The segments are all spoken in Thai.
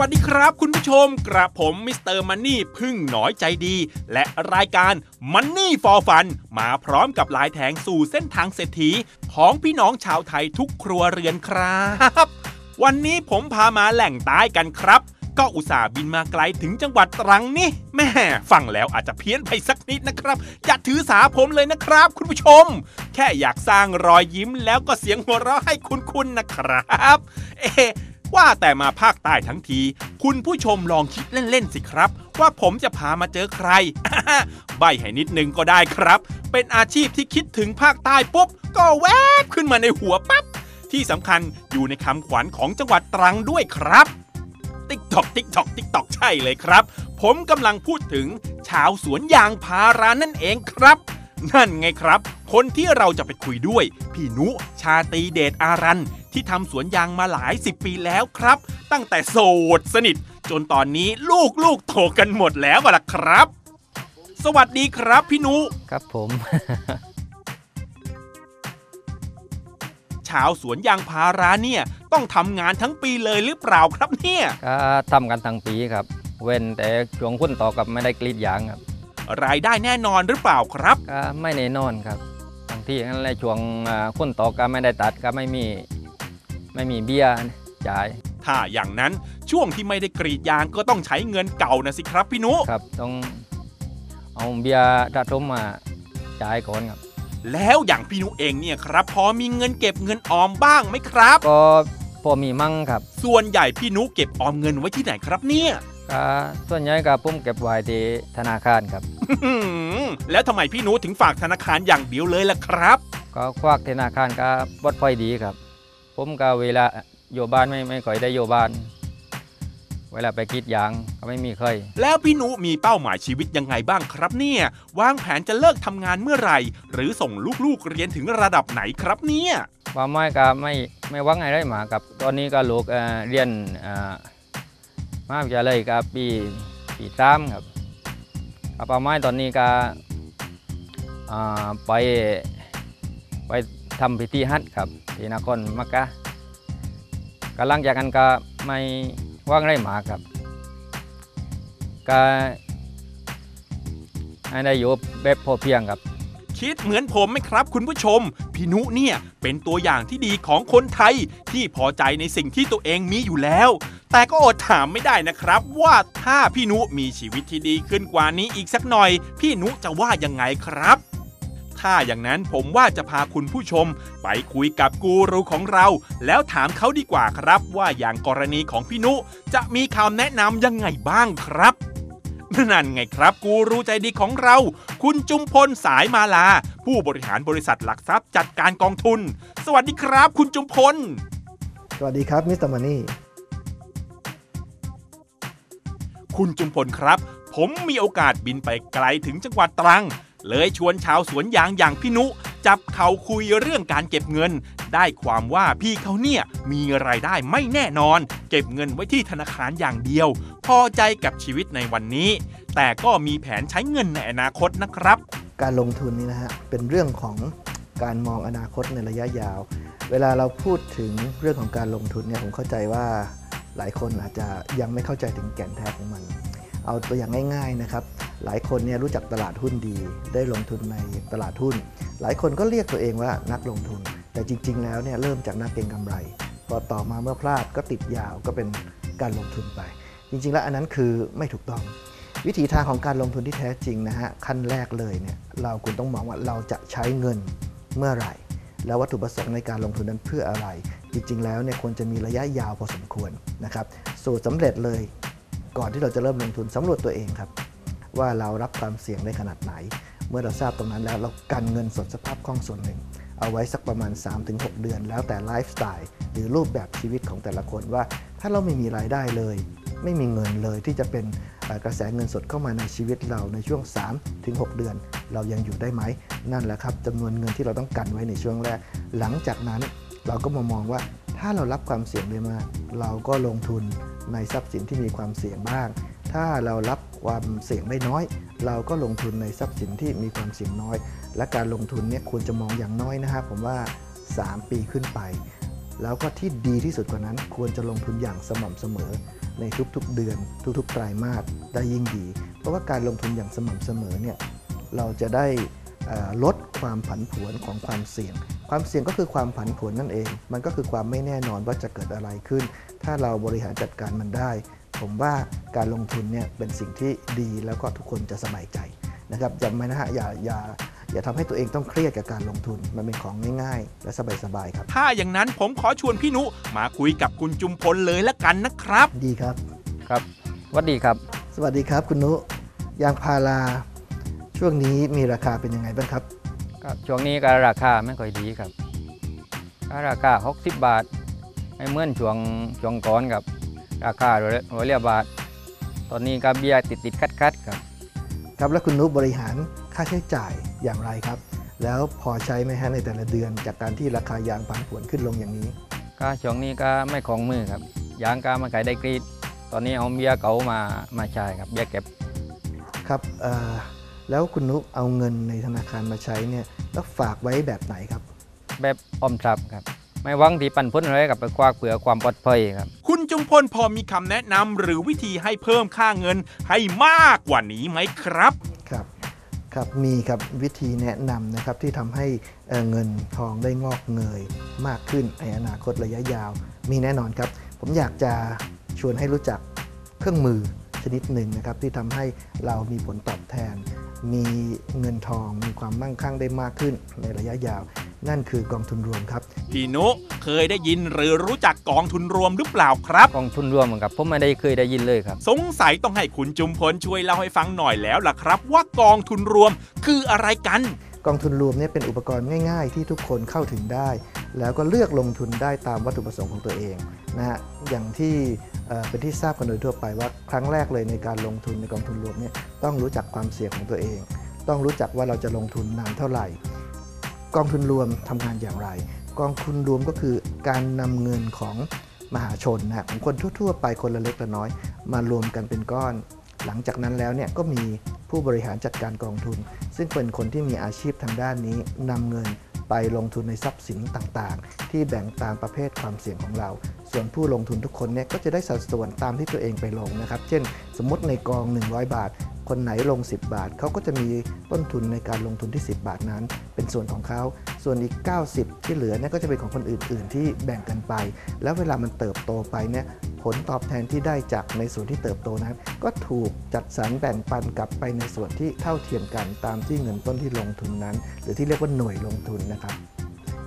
วัสดีครับ คุณผู้ชมกระผมมิสเตอร์มันนี่พึ่งหนอยใจดี และรายการ Money for Fun มาพร้อมกับลายแทงสู่เส้นทางเศรษฐี ของพี่น้องชาวไทยทุกครัวเรือนครับ วันนี้ผมพามาแหล่งใต้กันครับ ก็อุตส่าห์บินมาไกลถึงจังหวัดตรังนี่แม่ฟังแล้วอาจจะเพี้ยนไปสักนิดนะครับ อย่าถือสาผมเลยนะครับ คุณผู้ชม แค่อยากสร้างรอยยิ้มแล้วก็เสียงหัวเราะให้คุณๆนะครับ เอะ ว่าแต่มาภาคใต้ทั้งที คุณผู้ชมลองคิดเล่น ๆ สิครับ ว่าผมจะพามาเจอใคร ใบให้นิดนึงก็ได้ครับ เป็นอาชีพที่คิดถึงภาคใต้ปุ๊บ ก็แวบขึ้นมาในหัวปั๊บ ที่สำคัญอยู่ในคำขวัญของจังหวัดตรังด้วยครับติ๊กตอกติ๊กตอกติ๊กตอกใช่เลยครับ ผมกำลังพูดถึงชาวสวนยางพารานั่นเองครับ นั่นไงครับ คนที่เราจะไปคุยด้วย พี่นุ ชาตรีเดชอารัน ที่ทำสวนยางมาหลายสิบปีแล้วครับ ตั้งแต่โสดสนิท จนตอนนี้ลูกลูกๆโตกันหมดแล้วล่ะครับ สวัสดีครับพี่นุ ครับผม ชาวสวนยางพาราเนี่ย ต้องทำงานทั้งปีเลยหรือเปล่าครับเนี่ย ก็ทำกันทั้งปีครับ เว้นแต่ช่วงพุ่นต่อกับไม่ได้กรีดยางครับ รายได้แน่นอนหรือเปล่าครับ ก็ไม่แน่นอนครับบางที่นั่นแหละช่วงอ่าพุ่นต่อก็ไม่ได้ตัดก็ไม่มีไม่มีเบี้ยจ่ายถ้าอย่างนั้นช่วงที่ไม่ได้กรีดยางก็ต้องใช้เงินเก่านะสิครับพี่นุ ครับ ต้องเอาเบี้ยระทมมาจ่ายก่อนครับ แล้วอย่างพี่นุเองเนี่ยครับ พอมีเงินเก็บเงินออมบ้างไหมครับ ก็พอมีมั่งครับ ส่วนใหญ่พี่นุเก็บออมเงินไว้ที่ไหนครับเนี่ย ก็ส่วนใหญ่ก็ผมเก็บไว้ที่ธนาคารครับหือแล้วทำไมพี่นุถึงฝากธนาคารอย่างเดียวเลยล่ะครับ ก็ควักธนาคารก็บดไฟดีครับ ผมก็เวลาอยู่บ้านไม่ไม่ค่อยได้อยู่บ้าน เวลาไปกรีดยางก็ไม่มีใครแล้วพี่นุมีเป้าหมายชีวิตยังไงบ้างครับเนี่ย วางแผนจะเลิกทำงานเมื่อไหร่ หรือส่งลูกๆเรียนถึงระดับไหนครับเนี่ยว่าไม่ก็ไม่ไม่หวังอะไรมากับ ตอนนี้ก็ลูกเอ่อเรียนเอ่อ มาวิทยาลัยกับปีปีสามครับกับป่าไม้ตอนนี้ก็ไปไปทำพิธีฮัทครับที่นครมักกะก็หลังจากนั้นก็ไม่ว่างไรมาครับก็ให้ได้อยู่แบบพอเพียงครับ คิดเหมือนผมไหมครับคุณผู้ชม พี่นุเนี่ยเป็นตัวอย่างที่ดีของคนไทยที่พอใจในสิ่งที่ตัวเองมีอยู่แล้ว แต่ก็อดถามไม่ได้นะครับ ว่าถ้าพี่นุมีชีวิตที่ดีขึ้นกว่านี้อีกสักหน่อย พี่นุจะว่ายังไงครับ ถ้าอย่างนั้นผมว่าจะพาคุณผู้ชม ไปคุยกับกูรูของเรา แล้วถามเขาดีกว่าครับ ว่าอย่างกรณีของพี่นุจะมีคำแนะนำยังไงบ้างครับนั่นไงครับ กูรู้ใจดีของเรา คุณจุมพลสายมาลา ผู้บริหารบริษัทหลักทรัพย์จัดการกองทุน สวัสดีครับ คุณจุมพล สวัสดีครับมิสเตอร์มันนี่ คุณจุมพลครับ ผมมีโอกาสบินไปไกลถึงจังหวัดตรัง เลยชวนชาวสวนยางอย่างพี่นุ จับเขาคุยเรื่องการเก็บเงิน ได้ความว่าพี่เขาเนี่ยมีรายได้ไม่แน่นอน เก็บเงินไว้ที่ธนาคารอย่างเดียว พอใจกับชีวิตในวันนี้ แต่ก็มีแผนใช้เงินในอนาคตนะครับ การลงทุนนี่นะฮะเป็นเรื่องของการมองอนาคตในระยะยาว เวลาเราพูดถึงเรื่องของการลงทุนเนี่ยผมเข้าใจว่า หลายคนอาจจะยังไม่เข้าใจถึงแก่นแท้ของมัน เอาตัวอย่างง่าย ๆนะครับ หลายคนเนี่ยรู้จักตลาดหุ้นดี ได้ลงทุนในตลาดหุ้น หลายคนก็เรียกตัวเองว่านักลงทุน แต่จริง ๆ แล้วเนี่ยเริ่มจากนักเก็งกำไร พอต่อมาเมื่อพลาดก็ติดยาวก็เป็นการลงทุนไป จริง ๆ แล้วอันนั้นคือไม่ถูกต้อง วิธีทางของการลงทุนที่แท้จริงนะฮะขั้นแรกเลยเนี่ยเราคุณต้องมองว่าเราจะใช้เงินเมื่อไหร่ แล้ววัตถุประสงค์ในการลงทุนนั้นเพื่ออะไร จริง ๆ แล้วเนี่ยควรจะมีระยะยาวพอสมควรนะครับสูตรสำเร็จเลยก่อนที่เราจะเริ่มลงทุนสำรวจตัวเองครับ ว่าเรารับความเสี่ยงได้ขนาดไหน เมื่อเราทราบตรงนั้นแล้วเรากันเงินสดสภาพคล่องส่วนหนึ่ง เอาไว้สักประมาณ 3-6 เดือน แล้วแต่ไลฟ์สไตล์หรือรูปแบบชีวิตของแต่ละคนว่า ถ้าเราไม่มีรายได้เลย ไม่มีเงินเลยที่จะเป็นกระแสเงินสดเข้ามาในชีวิตเราในช่วง 3-6 เดือน เรายังอยู่ได้ไหม นั่นแหละครับจำนวนเงินที่เราต้องกันไว้ในช่วงแรก หลังจากนั้นเราก็มามองว่าถ้าเรารับความเสี่ยงได้มาก เราก็ลงทุนในทรัพย์สินที่มีความเสี่ยงบ้าง ถ้าเรารับความเสี่ยงได้น้อย เราก็ลงทุนในทรัพย์สินที่มีความเสี่ยงน้อย และการลงทุนเนี่ยควรจะมองอย่างน้อยนะครับผมว่า 3 ปีขึ้นไป แล้วก็ที่ดีที่สุดกว่านั้น ควรจะลงทุนอย่างสม่ำเสมอ ในทุกๆเดือน ทุกๆไตรมาสได้ยิ่งดี เพราะว่าการลงทุนอย่างสม่ำเสมอเนี่ยเราจะได้ลดความผันผวนของความเสี่ยง ความเสี่ยงก็คือความผันผวนนั่นเอง มันก็คือความไม่แน่นอนว่าจะเกิดอะไรขึ้น ถ้าเราบริหารจัดการมันได้ ผมว่าการลงทุนเนี่ยเป็นสิ่งที่ดีแล้วก็ทุกคนจะสบายใจนะครับอย่าไม่นะฮะอย่าอย่า อย่าทำให้ตัวเองต้องเครียดกับการลงทุน มันเป็นของง่ายๆ และสบายๆครับ ถ้าอย่างนั้นผมขอชวนพี่นุมาคุยกับคุณจุมพลเลยละกันนะครับ ดีครับ ครับสวัสดีครับ สวัสดีครับคุณนุยางพาราช่วงนี้มีราคาเป็นยังไงบ้างครับ ครับช่วงนี้ก็ราคาไม่ค่อยดีครับก็ราคา 60 บาทไม่เหมือนช่วงช่วงก่อนครับ ราคาร้อยร้อยเรียบาท ตอนนี้ก็เบียร์ติดติดคัดคัดๆครับ ครับแล้วคุณนุบริหารค่าใช้จ่าย อย่างไรครับ แล้วพอใช้ไหมฮะในแต่ละเดือน จากการที่ราคายางผันผวนขึ้นลงอย่างนี้ก็ช่วงนี้ก็ไม่ของมือครับ ยางก็มาขายได้กรีด ตอนนี้เอาเบียร์เก่ามามาใช้ครับเบียร์เก็บครับเอ่อแล้วคุณนุเอาเงินในธนาคารมาใช้เนี่ยแล้วฝากไว้แบบไหนครับ แบบออมทรัพย์ครับไม่หวังที่ปันพ้นอะไรกับไปคว้าเผื่อความปลอดภัยครับ คุณจุมพลพอมีคำแนะนำหรือวิธีให้เพิ่มค่าเงินให้มากกว่านี้ไหมครับ ครับ ครับมีครับวิธีแนะนำนะครับที่ทำให้เเงินทองได้งอกเงยมากขึ้นในอนาคตระยะยาว มีแน่นอนครับ ผมอยากจะชวนให้รู้จักเครื่องมือชนิดหนึ่งนะครับที่ทำให้เรามีผลตอบแทน มีเงินทองมีความมั่งคั่งได้มากขึ้นในระยะยาว นั่นคือกองทุนรวมครับ พี่นุเคยได้ยินหรือรู้จักกองทุนรวมหรือเปล่าครับ กองทุนรวมเหมือนกับผมไม่ได้เคยได้ยินเลยครับ สงสัยต้องให้คุณจุมพลช่วยเล่าให้ฟังหน่อยแล้วล่ะครับ ว่ากองทุนรวมคืออะไรกัน กองทุนรวมเนี่ยเป็นอุปกรณ์ง่าย ๆ ที่ทุกคนเข้าถึงได้ แล้วก็เลือกลงทุนได้ตามวัตถุประสงค์ของตัวเองนะฮะอย่างที่เอ่อเป็นที่ทราบกันโดยทั่วไปว่าครั้งแรกเลยในการลงทุนในกองทุนรวมเนี่ยต้องรู้จักความเสี่ยงของตัวเอง ต้องรู้จักว่าเราจะลงทุนนานเท่าไหร่ กองทุนรวมทำงานอย่างไร กองทุนรวมก็คือการนำเงินของมหาชนนะของคนทั่ว ๆ ไปคนละเล็กละน้อย มารวมกันเป็นก้อน หลังจากนั้นแล้วเนี่ยก็มีผู้บริหารจัดการกองทุน ซึ่งเป็นคนที่มีอาชีพทางด้านนี้นำเงินไปลงทุนในทรัพย์สินต่างๆ ที่แบ่งตามประเภทความเสี่ยงของเรา ส่วนผู้ลงทุนทุกคนเนี่ยก็จะได้สัดส่วนตามที่ตัวเองไปลงนะครับ เช่น สมมติในกอง 100 บาท คนไหนลง 10 บาท เขาก็จะมีต้นทุนในการลงทุนที่ 10 บาทนั้น เป็นส่วนของเขา ส่วนอีก 90 ที่เหลือเนี่ยก็จะเป็นของคนอื่น ๆ ที่แบ่งกันไป แล้วเวลามันเติบโตไปเนี่ยผลตอบแทนที่ได้จากในส่วนที่เติบโตนั้น ก็ถูกจัดสรรแบ่งปันกลับไปในส่วนที่เท่าเทียมกันตามที่เงินต้นที่ลงทุนนั้น หรือที่เรียกว่าหน่วยลงทุนนะครับ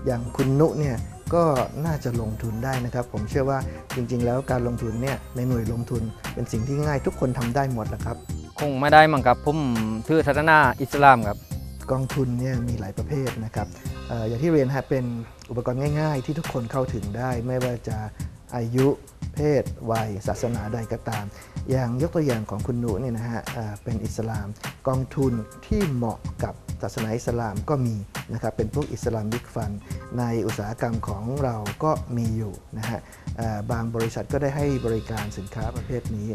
อย่างคุณนุเนี่ยก็น่าจะลงทุนได้นะครับ ผมเชื่อว่าจริงๆ แล้วการลงทุนเนี่ยในหน่วยลงทุนเป็นสิ่งที่ง่ายทุกคนทำได้หมดแหละครับ คงไม่ได้มั้งครับผมถือศาสนาอิสลามครับกองทุนเนี่ยมีหลายประเภทนะครับออย่างที่เรียนฮะเป็นอุปกรณ์ง่าย ๆ ที่ทุกคนเข้าถึงได้ ไม่ว่าจะอายุเพศ วัย ศาสนาใดก็ตาม อย่างยกตัวอย่างของคุณหนูเนี่ยนะฮะเป็นอิสลาม กองทุนที่เหมาะกับ ศาสนาอิสลามก็มีนะครับเป็นพวกอิสลามบิ๊กฟัน ในอุตสาหกรรมของเราก็มีอยู่นะฮะบางบริษัทก็ได้ให้บริการสินค้าประเภทนี้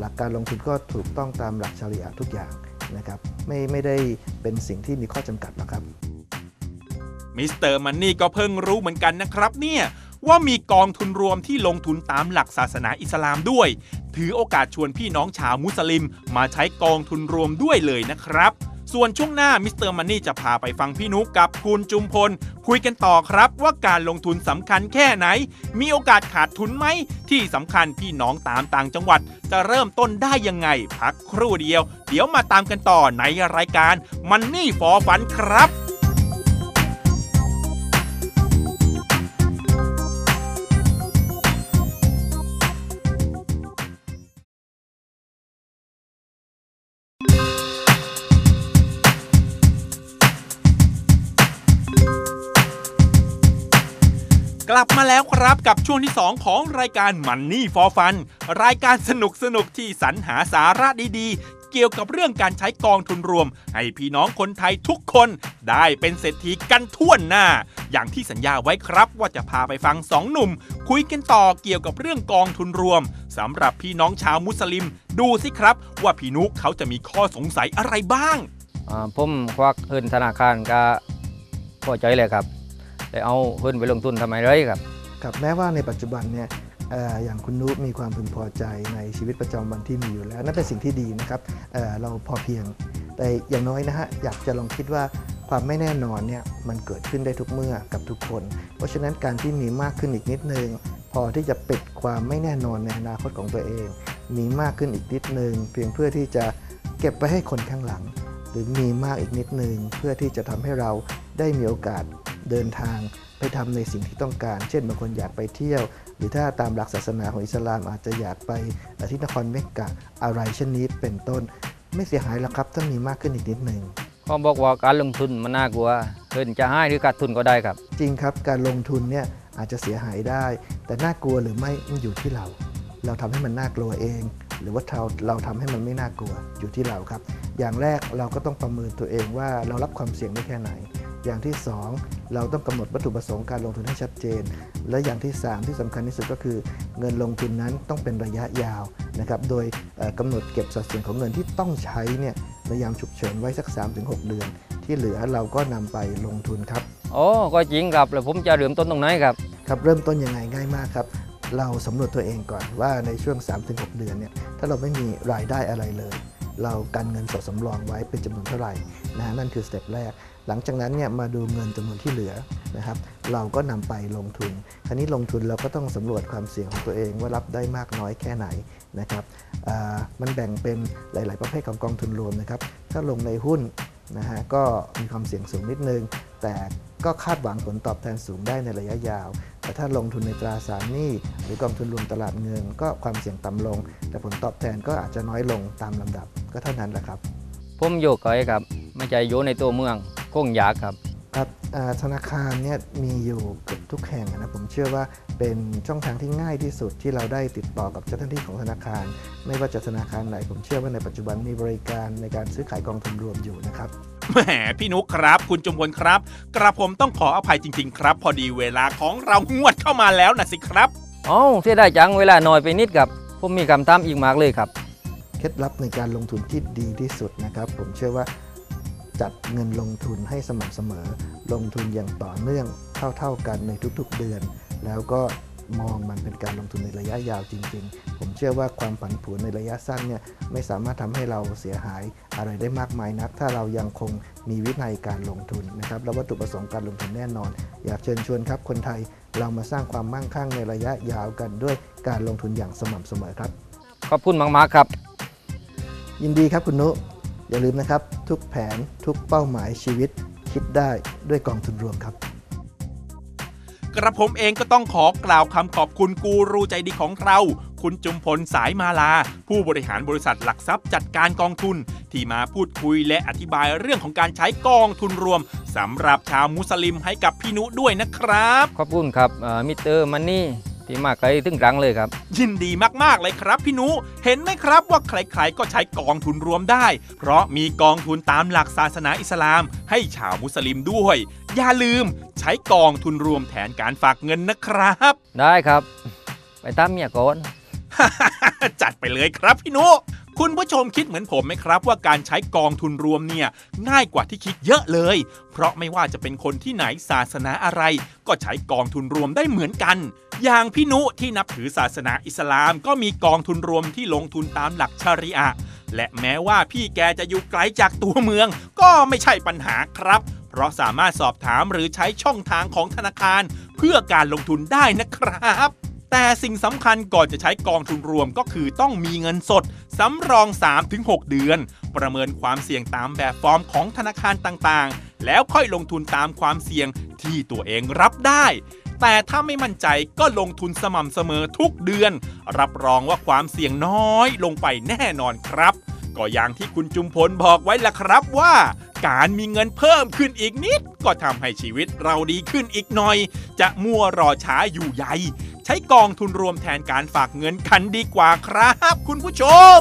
หลักการลงทุนก็ถูกต้องตามหลักชาริอะทุกอย่างนะครับไม่ไม่ได้เป็นสิ่งที่มีข้อจำกัดหรอกครับมิสเตอร์มันนี่ก็เพิ่งรู้เหมือนกันนะครับเนี่ยว่ามีกองทุนรวมที่ลงทุนตามหลักศาสนาอิสลามด้วย ถือโอกาสชวนพี่น้องชาวมุสลิมมาใช้กองทุนรวมด้วยเลยนะครับ ส่วนช่วงหน้ามิสเตอร์มันนี่จะพาไปฟังพี่นุกกับคุณจุมพล คุยกันต่อครับว่าการลงทุนสำคัญแค่ไหน มีโอกาสขาดทุนไหม ที่สำคัญพี่น้องตามต่างจังหวัด จะเริ่มต้นได้ยังไง พักครู่เดียว เดี๋ยวมาตามกันต่อในรายการมันนี่ฟอฟันครับ ลับมาแล้วครับกับช่วงที่ 2 ของรายการ Money for Fun รายการสนุกสนุกที่สรรหาสาระดีๆ เกี่ยวกับเรื่องการใช้กองทุนรวม ให้พี่น้องคนไทยทุกคนได้เป็นเศรษฐีกันทั่วหน้า อย่างที่สัญญาไว้ครับว่าจะพาไปฟังสองหนุ่ม คุยกันต่อเกี่ยวกับเรื่องกองทุนรวมสำหรับพี่น้องชาวมุสลิม ดูสิครับ ว่าพี่นุกเขาจะมีข้อสงสัยอะไรบ้าง อ่าผมควักเงินธนาคารก็พอใจเลยครับ แต่เอาเงินไปลงทุนทำไมเลยครับ ครับแม้ว่าในปัจจุบันเนี่ยอย่างคุณนุมีความพึงพอใจในชีวิตประจำวันที่มีอยู่แล้ว นั่นเป็นสิ่งที่ดีนะครับเเราพอเพียงแต่อย่างน้อยนะฮะอยากจะลองคิดว่าความไม่แน่นอนเนี่ยมันเกิดขึ้นได้ทุกเมื่อกับทุกคน เพราะฉะนั้นการที่มีมากขึ้นอีกนิดนึง พอที่จะปิดความไม่แน่นอนในอนาคตของตัวเอง มีมากขึ้นอีกนิดนึง เพียงเพื่อที่จะเก็บไว้ให้คนข้างหลัง หรือมีมากอีกนิดนึง เพื่อที่จะทำให้เราได้มีโอกาส เดินทางไปทำในสิ่งที่ต้องการ เช่นบางคนอยากไปเที่ยว หรือถ้าตามหลักศาสนาของอิสลามอาจจะอยากไปที่นครเมกกะอะไรเช่นนี้เป็นต้น ไม่เสียหายหรอกครับถ้ามีมากขึ้นอีกนิดหนึ่งเขาบอกว่าการลงทุนมันน่ากลัวเงินจะให้หรือขาดทุนก็ได้ครับ จริงครับการลงทุนเนี่ยอาจจะเสียหายได้ แต่น่ากลัวหรือไม่มันอยู่ที่เรา เราทำให้มันน่ากลัวเอง หรือว่าเราเราทำให้มันไม่น่ากลัวอยู่ที่เราครับ อย่างแรกเราก็ต้องประเมินตัวเองว่าเรารับความเสี่ยงได้แค่ไหน อย่างที่ 2 เราต้องกำหนดวัตถุประสงค์การลงทุนให้ชัดเจน และอย่างที่ 3 ที่สำคัญที่สุดก็คือเงินลงทุนนั้นต้องเป็นระยะยาวนะครับโดยเอ่อกำหนดเก็บสัดส่วนของเงินที่ต้องใช้เนี่ยในยามฉุกเฉินไว้สัก 3-6 เดือน ที่เหลือเราก็นำไปลงทุนครับโอ้ก็จริงครับแล้วผมจะเริ่มต้นตรงไหนครับครับเริ่มต้นยังไงง่ายมากครับเราสำรวจตัวเองก่อนว่าในช่วง 3-6 เดือนเนี่ยถ้าเราไม่มีรายได้อะไรเลย เรากันเงินสดสำรองไว้เป็นจำนวนเท่าไหร่ นะนั่นคือสเต็ปแรก หลังจากนั้นเนี่ยมาดูเงินจำนวนที่เหลือนะครับ เราก็นำไปลงทุน คราวนี้ลงทุนเราก็ต้องสำรวจความเสี่ยงของตัวเองว่ารับได้มากน้อยแค่ไหนนะครับมันแบ่งเป็นหลาย ๆ ประเภทของกองทุนรวมนะครับ ถ้าลงในหุ้นนะฮะก็มีความเสี่ยงสูงนิดนึง แต่ก็คาดหวังผลตอบแทนสูงได้ในระยะยาว แต่ถ้าลงทุนในตราสารหนี้หรือกองทุนรวมตลาดเงิน ก็ความเสี่ยงต่ำลง แต่ผลตอบแทนก็อาจจะน้อยลงตามลำดับก็เท่านั้นแหละครับ ผมอยู่ไกลครับ ไม่ใช่อยู่ในตัวเมืองคงอยากครับครับอ่าธนาคารเนี่ยมีอยู่เกือบทุกแห่งนะผมเชื่อว่าเป็นช่องทางที่ง่ายที่สุดที่เราได้ติดต่อกับเจ้าหน้าที่ของธนาคาร ไม่ว่าจะธนาคารไหน ผมเชื่อว่าในปัจจุบันมีบริการในการซื้อขายกองทุนรวมอยู่นะครับแหมพี่นุกครับ คุณจมพลครับ กระผมต้องขออภัยจริง ๆ ครับ พอดีเวลาของเรางวดเข้ามาแล้วนะสิครับเอ้าเสียดายจังเวลาน้อยไปนิดครับผมมีคำถามอีกมากเลยครับเค ล็ดลับในการลงทุนที่ดีที่สุดนะครับ ผมเชื่อว่าจัดเงินลงทุนให้สม่ำเสมอ ลงทุนอย่างต่อเนื่องเท่าๆกันในทุกๆเดือน แล้วก็มองมันเป็นการลงทุนในระยะยาวจริง ๆ ผมเชื่อว่าความผันผวนในระยะสั้นเนี่ยไม่สามารถทำให้เราเสียหายอะไรได้มากมายนัก ถ้าเรายังคงมีวินัยการลงทุนนะครับ และวัตถุประสงค์การลงทุนแน่นอน อยากเชิญชวนครับ คนไทยเรามาสร้างความมั่งคั่งในระยะยาวกันด้วยการลงทุนอย่างสม่ำเสมอครับ ขอบคุณมากๆครับ ยินดีครับคุณนุ อย่าลืมนะครับ ทุกแผนทุกเป้าหมายชีวิต คิดได้ด้วยกองทุนรวมครับ กระผมเองก็ต้องขอกล่าวคำขอบคุณกูรูใจดีของเรา คุณจุมพลสายมาลา ผู้บริหารบริษัทหลักทรัพย์จัดการกองทุน ที่มาพูดคุยและอธิบายเรื่องของการใช้กองทุนรวมสำหรับชาวมุสลิมให้กับพี่นุด้วยนะครับ ขอบคุณครับมิสเตอร์มันนี่ ที่มากเลถึงรังเลยครับ ยินดีมากๆเลยครับพี่นุ เห็นไหมครับว่าใครๆ ก็ใช้กองทุนรวมได้ เพราะมีกองทุนตามหลักศาสนาอิสลาม ให้ชาวมุสลิมด้วย อย่าลืมใช้กองทุนรวมแทนการฝากเงินนะครับ ได้ครับ ไปตามเมียก่อน จัดไปเลยครับพี่นุ คุณผู้ชมคิดเหมือนผมไหมครับ ว่าการใช้กองทุนรวมเนี่ยง่ายกว่าที่คิดเยอะเลย เพราะไม่ว่าจะเป็นคนที่ไหนศาสนาอะไร ก็ใช้กองทุนรวมได้เหมือนกัน อย่างพี่นุที่นับถือศาสนาอิสลาม ก็มีกองทุนรวมที่ลงทุนตามหลักชริอะและแม้ว่าพี่แกจะอยู่ไกลจากตัวเมือง ก็ไม่ใช่ปัญหาครับ เพราะสามารถสอบถามหรือใช้ช่องทางของธนาคาร เพื่อการลงทุนได้นะครับ แต่สิ่งสำคัญก่อนจะใช้กองทุนรวมก็คือต้องมีเงินสดสำรอง 3-6 เดือน ประเมินความเสี่ยงตามแบบฟอร์มของธนาคารต่างๆ แล้วค่อยลงทุนตามความเสี่ยงที่ตัวเองรับได้ แต่ถ้าไม่มั่นใจก็ลงทุนสม่ำเสมอทุกเดือน รับรองว่าความเสี่ยงน้อยลงไปแน่นอนครับ ก็อย่างที่คุณจุมพลบอกไว้ละครับว่า การมีเงินเพิ่มขึ้นอีกนิด ก็ทำให้ชีวิตเราดีขึ้นอีกหน่อย จะมัวรอช้าอยู่ใหญ่ ใช้กองทุนรวมแทนการฝากเงินกันดีกว่าครับ คุณผู้ชม